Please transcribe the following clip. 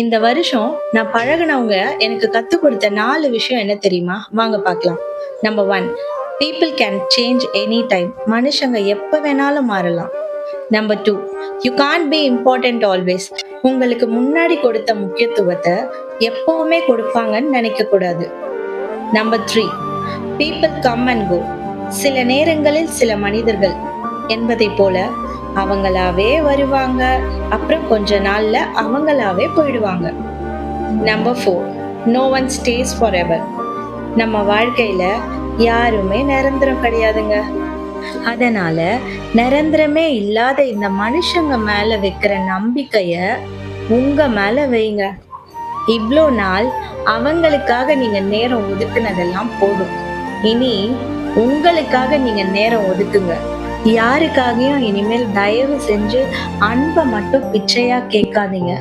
இந்த வருஷம் நான் பழகுனவங்க எனக்கு கற்றுக் கொடுத்த நாலு விஷயம் என்ன தெரியுமா? வாங்க பார்க்கலாம். Number one people can change any time மனுஷங்க எப்போ வேணாலும் மாறலாம். Number two you can be important always உங்களுக்கு முன்னாடி கொடுத்த முக்கியத்துவத்தை எப்பவுமே கொடுப்பாங்கன்னு நினைக்க கூடாது number three people come and go சில நேரங்களில் சில மனிதர்கள் என்பதை போல அவங்களாவே வருவாங்க. அப்புறம் கொஞ்ச நாள்ல அவங்களாவே போயிடுவாங்க. Number four no one stays forever நம்ம வாழ்க்கையில யாருமே நிரந்தரம் கிடையாதுங்க. அதனால நிரந்தரமே இல்லாத இந்த மனுஷங்க மேல வைக்கிற நம்பிக்கைய உங்க மேல வைங்க. இவ்வளோ நாள் அவங்களுக்காக நீங்க நேரம் ஒதுக்குனதெல்லாம் போதும். இனி உங்களுக்காக நீங்க நேரம் ஒதுக்குங்க. யாருக்காகவும் இனிமேல் தயவு செஞ்சு அன்பை மட்டும் பிச்சையா கேட்காதீங்க.